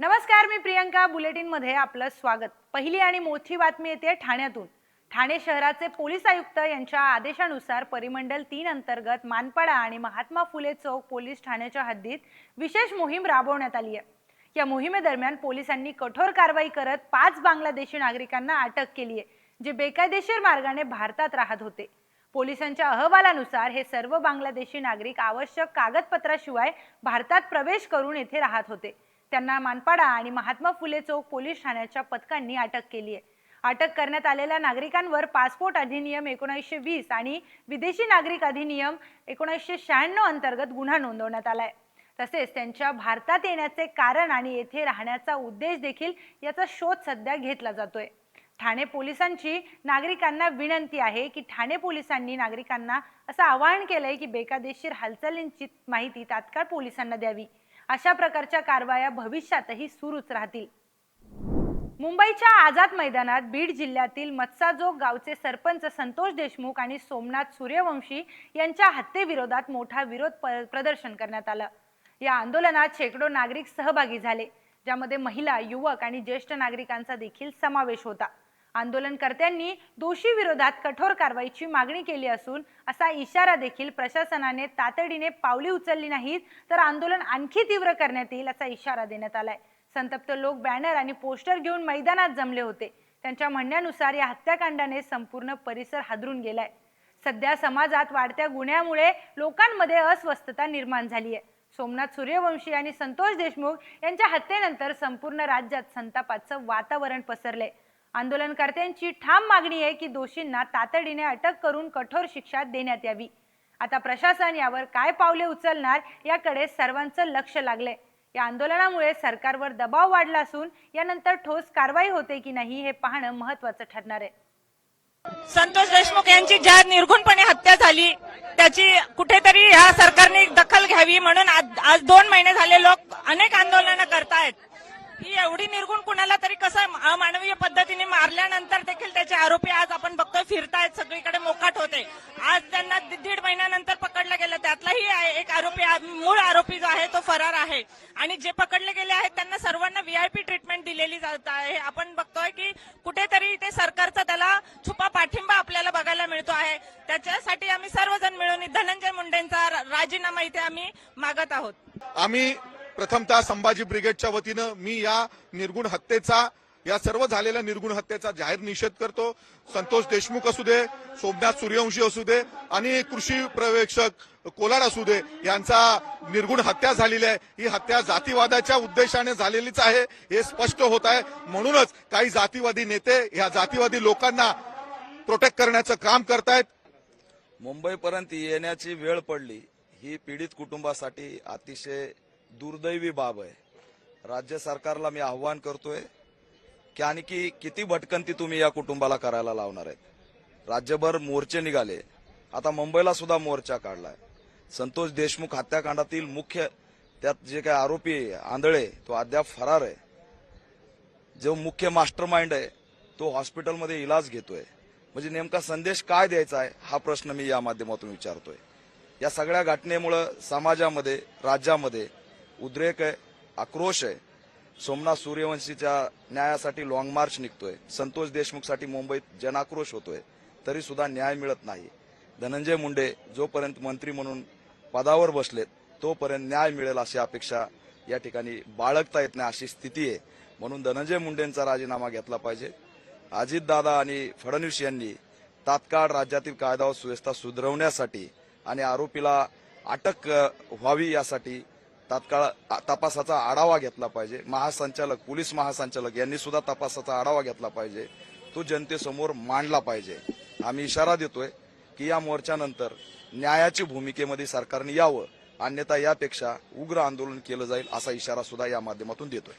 नमस्कार मी प्रियंका. बुलेटिनमध्ये आपलं स्वागत. पहिली आणि मोठी बातमी येते ठाण्यातून. ठाणे शहराचे पोलीस आयुक्त यांच्या आदेशानुसार परिमंडल तीन अंतर्गत मानपाडा आणि महात्मा फुले चौक पोलीस ठाण्याच्या हद्दीत विशेष मोहीम राबवण्यात आली आहे. या मोहिमेदरम्यान पोलिसांनी कठोर कारवाई करत पाच बांगलादेशी नागरिकांना अटक केली आहे जे बेकायदेशीर मार्गाने भारतात राहत होते. पोलिसांच्या अहवालानुसार हे सर्व बांगलादेशी नागरिक आवश्यक कागदपत्राशिवाय भारतात प्रवेश करून येथे राहत होते. त्यांना मानपाडा आणि महात्मा फुले चौक पोलीस ठाण्याच्या पथकांनी अटक केली आहे. अटक करण्यात आलेल्या नागरिकांवर पासपोर्ट अधिनियम एकोणीसशे वीस आणि विदेशी नागरिक अधिनियम एकोणीसशे शहाण्णव अंतर्गत गुन्हा नोंदवण्यात आलाय. तसेच त्यांच्या भारतात येण्याचे कारण आणि येथे राहण्याचा उद्देश देखील याचा शोध सध्या घेतला जातोय. ठाणे पोलिसांची नागरिकांना विनंती आहे की ठाणे पोलिसांनी नागरिकांना असं आवाहन केलंय की बेकायदेशीर हालचालींची माहिती तात्काळ पोलिसांना द्यावी. अशा प्रकारच्या कारवाया भविष्यातही सुरूच राहतील. मुंबईच्या आझाद मैदानात बीड जिल्ह्यातील मत्साजोग गावचे सरपंच संतोष देशमुख आणि सोमनाथ सूर्यवंशी यांच्या हत्येविरोधात मोठा विरोध प्रदर्शन करण्यात आलं. या आंदोलनात शेकडो नागरिक सहभागी झाले ज्यामध्ये महिला युवक आणि ज्येष्ठ नागरिकांचा देखील समावेश होता. आंदोलनकर्त्यांनी दोषी विरोधात कठोर कारवाईची मागणी केली असून असा इशारा देखील प्रशासनाने तातडीने पावली उचलली नाहीत तर आंदोलन आणखी तीव्र करण्यात येईल असा इशारा देण्यात आलाय. संतप्त लोक बॅनर आणि पोस्टर घेऊन मैदानात जमले होते. त्यांच्या म्हणण्यानुसार या हत्याकांडाने संपूर्ण परिसर हादरून गेलाय. सध्या समाजात वाढत्या गुन्ह्यामुळे लोकांमध्ये अस्वस्थता निर्माण झाली आहे सोमनाथ सूर्यवंशी आणि संतोष देशमुख यांच्या हत्येनंतर संपूर्ण राज्यात संतापाचं वातावरण पसरलंय. आंदोलनकर्त्यांची ठाम मागणी आहे की दोषींना तातडीने अटक करून कठोर शिक्षा देण्यात यावी. आता प्रशासन यावर काय पावले उचलणार याकडे सर्वांचं लक्ष लागलंय. या आंदोलनामुळे सरकारवर दबाव वाढला असून यानंतर ठोस कारवाई होते की नाही हे पाहणं महत्वाचं ठरणार आहे. संतोष देशमुख यांची ज्या निर्घुणपणे हत्या झाली. त्याची कुठेतरी ह्या सरकारने दखल घ्यावी म्हणून आज आज दोन महिने झाले लोक अनेक आंदोलनं करतायत. ही एवढी निर्गुण कुणाला तरी कसं अमानवीय पद्धतीने मारल्यानंतर देखील त्याचे आरोपी आज आपण बघतोय फिरतायत सगळीकडे मोकाट होते. आज त्यांना दीड महिन्यानंतर पकडलं गेलं. त्यातलाही आहे एक आरोपी मूळ आरोपी जो आहे तो फरार आहे. आणि जे पकडले गेले आहेत त्यांना सर्वांना व्हीआयपी ट्रीटमेंट दिलेली जात आहे. आपण बघतोय की कुठेतरी ते सरकारचा त्याला छुपा पाठिंबा आपल्याला बघायला मिळतो आहे. त्याच्यासाठी आम्ही सर्वजण मिळून धनंजय मुंडेंचा राजीनामा इथे आम्ही मागत आहोत. आम्ही प्रथमतः संभाजी ब्रिगेडच्या वतीनं मी या निर्गुण हत्येचा या सर्व झालेल्या निर्गुण हत्येचा जाहीर निषेध करतो. संतोष देशमुख असू दे सोमनाथ सूर्यवंशी असू दे आणि कृषी पर्यवेक्षक कोलार असू दे यांचा निर्गुण हत्या झालेली आहे. ही हत्या जातीवादाच्या उद्देशाने झालेलीच आहे हे स्पष्ट होत आहे. म्हणूनच काही जातीवादी नेते या जातीवादी लोकांना प्रोटेक्ट करण्याचं काम करतायत. मुंबईपर्यंत येण्याची वेळ पडली. ही पीडित कुटुंबासाठी अतिशय दुर्दैवी बाब आहे. राज्य सरकारला मी आव्हान करतोय की आणखी किती भटकंती तुम्ही या कुटुंबाला करायला लावणार आहेत. राज्यभर मोर्चे निघाले. आता मुंबईला सुद्धा मोर्चा काढलाय. संतोष देशमुख हत्याकांडातील मुख्य त्यात जे काही आरोपी आहे, आंधळे तो अद्याप फरार आहे. जो मुख्य मास्टर माइंड आहे तो हॉस्पिटलमध्ये इलाज घेतोय. म्हणजे नेमका संदेश काय द्यायचा आहे हा प्रश्न मी या माध्यमातून विचारतोय. या सगळ्या घटनेमुळं समाजामध्ये राज्यामध्ये उद्रेक आहे आक्रोश आहे. सोमनाथ सूर्यवंशीच्या न्यायासाठी लॉंग मार्च निघतोय. संतोष देशमुखसाठी मुंबईत जनाक्रोश होतोय. तरी सुद्धा न्याय मिळत नाही. धनंजय मुंडे जोपर्यंत मंत्री म्हणून पदावर बसलेत तोपर्यंत न्याय मिळेल अशी अपेक्षा या ठिकाणी बाळगता येत नाही अशी स्थिती आहे. म्हणून धनंजय मुंडेंचा राजीनामा घेतला पाहिजे. अजितदादा आणि फडणवीस यांनी तात्काळ राज्यातील कायदा व सुव्यवस्था सुधरवण्यासाठी आणि आरोपीला अटक व्हावी यासाठी तात्काळ तपासाचा आढावा घेतला पाहिजे. महासंचालक पोलीस महासंचालक यांनी सुद्धा तपासाचा आढावा घेतला पाहिजे. तो जनतेसमोर मांडला पाहिजे. आम्ही इशारा देतोय की या मोर्चानंतर न्यायाची भूमिकेमध्ये सरकारने यावं. अन्यथा यापेक्षा उग्र आंदोलन केलं जाईल असा इशारा सुद्धा या माध्यमातून देतोय.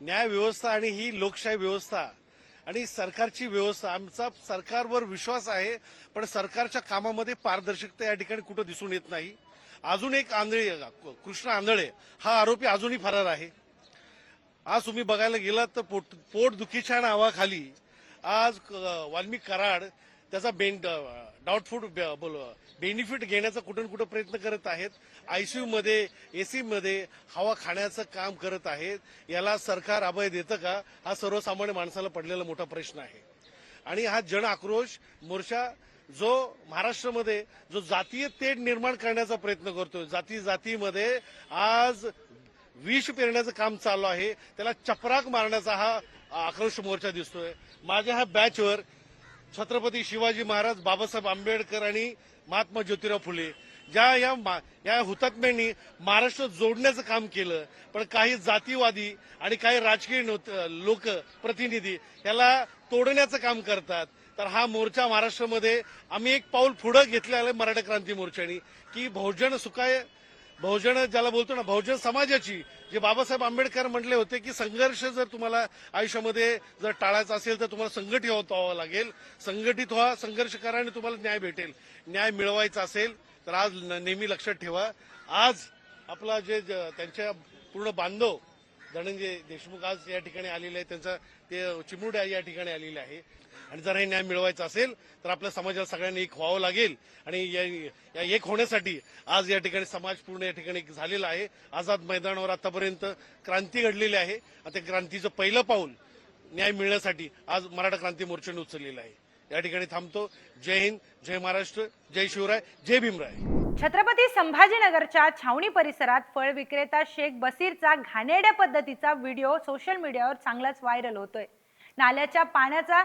न्याय व्यवस्था आणि ही लोकशाही व्यवस्था आणि सरकारची व्यवस्था आमचा सरकारवर विश्वास आहे पण सरकारच्या कामामध्ये पारदर्शकता या ठिकाणी कुठं दिसून येत नाही. अजून एक आंधळे कृष्ण आंधळे हा आरोपी अजूनही फरार आहे. आज तुम्ही बघायला गेलात तर पोट पोटदुखीच्या नावाखाली आज वाल्मिक कराड त्याचा बेन डाऊटफुल बेनिफिट घेण्याचा कुठून कुठं प्रयत्न करत आहेत आयसीयू मध्ये एसी मध्ये हवा खाण्याचं काम करत आहेत याला सरकार अभय देतं का हा सर्वसामान्य माणसाला पडलेला मोठा प्रश्न आहे. आणि हा जन आक्रोश मोर्चा जो महाराष्ट्रामध्ये जो जातीय तेढ निर्माण करण्याचा प्रयत्न करतोय जाती जातीमध्ये आज विष पेरण्याचं काम चालू आहे. त्याला चपराक मारण्याचा हा आक्रोश मोर्चा दिसतोय. माझ्या ह्या बॅचवर छत्रपती शिवाजी महाराज बाबासाहेब आंबेडकर आणि महात्मा ज्योतिराव फुले ज्या या मा- या हुतात्म्यांनी महाराष्ट्र जोडण्याचं काम केलं पण काही जातीवादी आणि काही राजकीय लोक प्रतिनिधी याला तोडण्याचं काम करतात. तर हा मोर्चा महाराष्ट्रामध्ये आम्ही एक पाऊल पुढे घेतलेलं आहे मराठा क्रांती मोर्चाने की बहुजन सुकाय बहुजन ज्याला बोलतो ना बहुजन समाजाची जे बाबासाहेब आंबेडकर म्हटले होते की संघर्ष जर तुम्हाला आयुष्यामध्ये जर टाळायचा असेल तर तुम्हाला संघटित होत व्हावं लागेल. संघटित व्हा संघर्ष करा आणि तुम्हाला न्याय भेटेल. न्याय मिळवायचा असेल तर आज न- नेहमी लक्षात ठेवा. आज आपला जे ज- त्यांच्या पूर्ण बांधव धनंजय देशमुख आज या ठिकाणी आलेले आहे त्यांचा ते चिमुरड्या या ठिकाणी आलेले आहे. आणि जर हे न्याय मिळवायचा असेल तर आपल्या समाजाला सगळ्यांनी एक व्हावं लागेल. आणि या या एक होण्यासाठी आज या ठिकाणी समाज पूर्ण या ठिकाणी एक झालेला आहे. आझाद मैदानावर आतापर्यंत क्रांती घडलेली आहे. आणि त्या क्रांतीचं पहिलं पाऊल न्याय मिळण्यासाठी आज मराठा क्रांती मोर्चाने उचललेलं आहे. या ठिकाणी थांबतो. जय हिंद जय महाराष्ट्र जय शिवराय जय भीमराय. छत्रपती संभाजीनगरच्या छावणी परिसरात फळ विक्रेता शेख बसीरचा घाणेड्या पद्धतीचा व्हिडिओ सोशल मीडियावर चांगलाच व्हायरल होतोय. नाल्याच्या पाण्याचा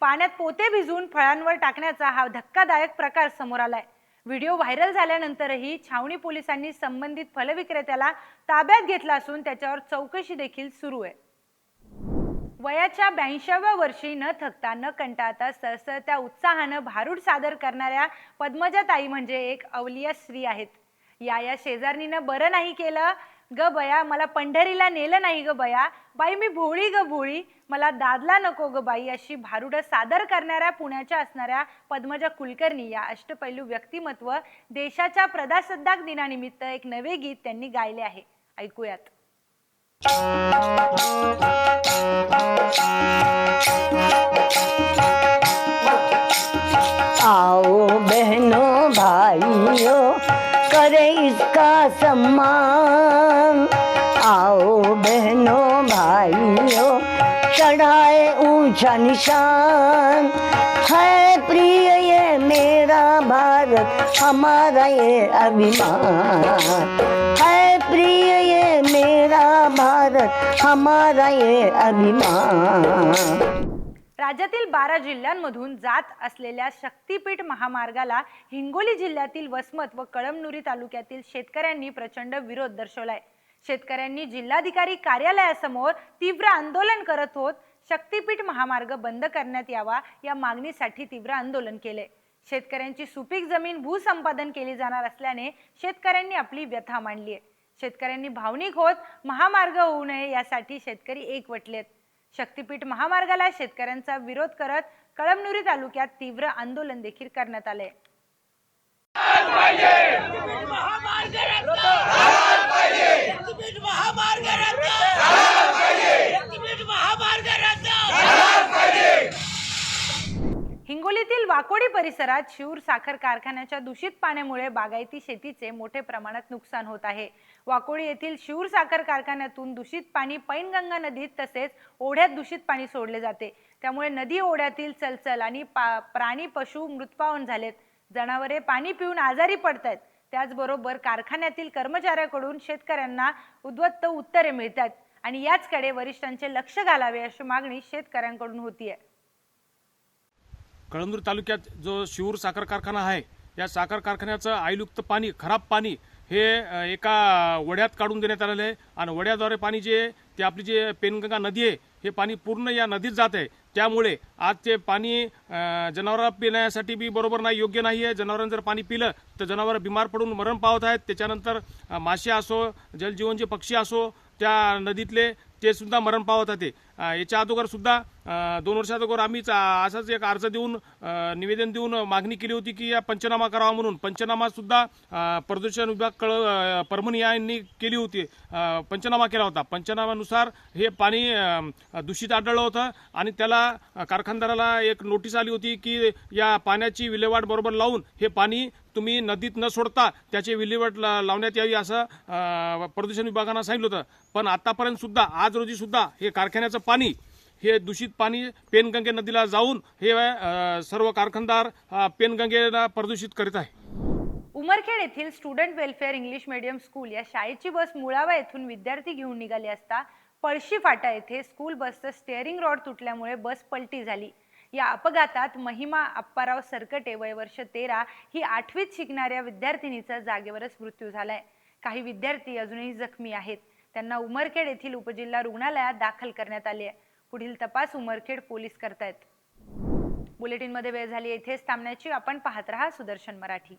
पाण्यात पोते भिजवून फळांवर टाकण्याचा हा धक्कादायक प्रकार समोर आलाय. व्हिडिओ व्हायरल झाल्यानंतरही छावणी पोलिसांनी संबंधित फलविक्रेत्याला ताब्यात घेतला असून त्याच्यावर चौकशी देखील सुरू आहे. वयाच्या ब्याऐंशाव्या वर्षी न थकता न कंटाळता सळसळत्या उत्साहानं भारूड सादर करणाऱ्या पद्मजा ताई म्हणजे एक अवलिया स्त्री आहेत. या या शेजारणीनं बरं नाही केलं. ग बया मला पंढरीला नेलं नाही ग बया. बाई मी भोळी ग भोळी. मला दादला नको ग बाई अशी भारुडं सादर करणाऱ्या पुण्याच्या असणाऱ्या पद्मजा कुलकर्णी. या अष्टपैलू व्यक्तिमत्व देशाच्या प्रजासत्ताक दिनानिमित्त एक नवे गीत त्यांनी गायले आहे. ऐकूयात. आओ बहनों, भाइयों, करे इसका सम्मान। आओ बहनों, भाइयों, चढ़ाए ऊँचा निशान। है प्रिय, ये मेरा भारत, हमारा ये अभिमान। है प्रिय भारत हमारा ये अभिमान. राज्यातील बारा जिल्ह्यांमधून जात असलेल्या शक्तीपीठ महामार्गाला हिंगोली जिल्ह्यातील वसमत व कळमनुरी तालुक्यातील शेतकऱ्यांनी प्रचंड विरोध दर्शवलाय. शेतकऱ्यांनी जिल्हाधिकारी कार्यालयासमोर तीव्र आंदोलन करत होत शक्तीपीठ महामार्ग बंद करण्यात यावा या मागणीसाठी तीव्र आंदोलन केले. शेतकऱ्यांची सुपीक जमीन भूसंपादन केली जाणार असल्याने शेतकऱ्यांनी आपली व्यथा मांडली आहे शेतकऱ्यांनी भावनिक होत महामार्ग होऊ नये यासाठी शेतकरी एकवटलेत शक्तीपीठ महामार्गाला शेतकऱ्यांचा विरोध करत कळमनुरी तालुक्यात तीव्र आंदोलन देखील करण्यात आले वाकोडी परिसरात शिऊर साखर कारखान्याच्या दूषित पाण्यामुळे बागायती शेतीचे मोठे प्रमाणात नुकसान होत आहे. वाकोडी येथील शिऊर साखर कारखान्यातून दूषित पाणी पैनगंगा नदीत तसेच ओढ्यात दूषित पाणी सोडले जाते. त्यामुळे नदी ओढ्यातील चलचल आणि पा- प्राणी पशु मृत्पावन झालेत. जनावरे पाणी पिऊन आजारी पडत आहेत त्याचबरोबर कारखान्यातील कर्मचाऱ्याकडून शेतकऱ्यांना उद्वत्त उत्तरे मिळतात आणि याचकडे वरिष्ठांचे लक्ष घालावे अशी मागणी शेतकऱ्यांकडून होतीये. कळमनुरी तालुक्यात जो शिवूर साखर कारखाना आहे या साखर कारखान्याचं आयुक्त पाणी खराब पाणी हे एका वड्यात काढून देण्यात आलेलं आहे. आणि वड्याद्वारे पाणी जे ते आपली जे पेनगंगा नदी आहे हे पाणी पूर्ण या नदीत जात आहे. त्यामुळे आज ते पाणी जनावरांना पिण्यासाठी बी बरोबर नाही योग्य नाही आहे. जनावरांनी जर पाणी पिलं तर जनावर बिमार पडून मरण पावत आहेत. त्याच्यानंतर मासे असो जलजीवन जे पक्षी असो त्या नदीतले ते सुद्धा मरण पावत होते. याच्या अगोदर सुद्धा दोन वर्षा अगोदर आम्हीच असाच एक अर्ज देऊन निवेदन देऊन मागणी केली होती की या पंचनामा करावा म्हणून. पंचनामा सुद्धा प्रदूषण विभाग कळ परमणी यांनी केली होती. पंचनामा केला होता. पंचनामानुसार हे पाणी दूषित आढळलं होतं आणि त्याला कारखानदाराला एक नोटीस आली होती की या पाण्याची विल्हेवाट बरोबर लावून हे पाणी तुम्ही नदीत न सोडता त्याची विल्हेवाट ला- लावण्यात यावी असं प्रदूषण विभागानं सांगितलं होतं. पण आतापर्यंत सुद्धा आज रोजी सुद्धा हे कारखान्याचं पाणी हे दूषित पाणी पेनगंगे नदीला जाऊन हे सर्व कारखानदार पेनगंगेला प्रदूषित करीत आहे. उमरखेड येथील student welfare English medium school या शाळेची बस मुळावा येथून विद्यार्थी घेऊन निघाली असता पळशी फाटा येथे स्कूल बसचं स्टेअरिंग रॉड तुटल्यामुळे बस पलटी झाली. या अपघातात महिमा अप्पाराव सरकटे वय वर्ष तेरा ही आठवीत शिकणाऱ्या विद्यार्थिनीचा जागेवरच मृत्यू झालाय. काही विद्यार्थी अजूनही जखमी आहेत. त्यांना उमरखेड येथील उपजिल्हा रुग्णालयात दाखल करण्यात आले आहे. पुढील तपास उमरखेड पोलीस करतायत. बुलेटिनमध्ये वेळ झाली येथेच थांबण्याची आपण पाहत रहा सुदर्शन मराठी.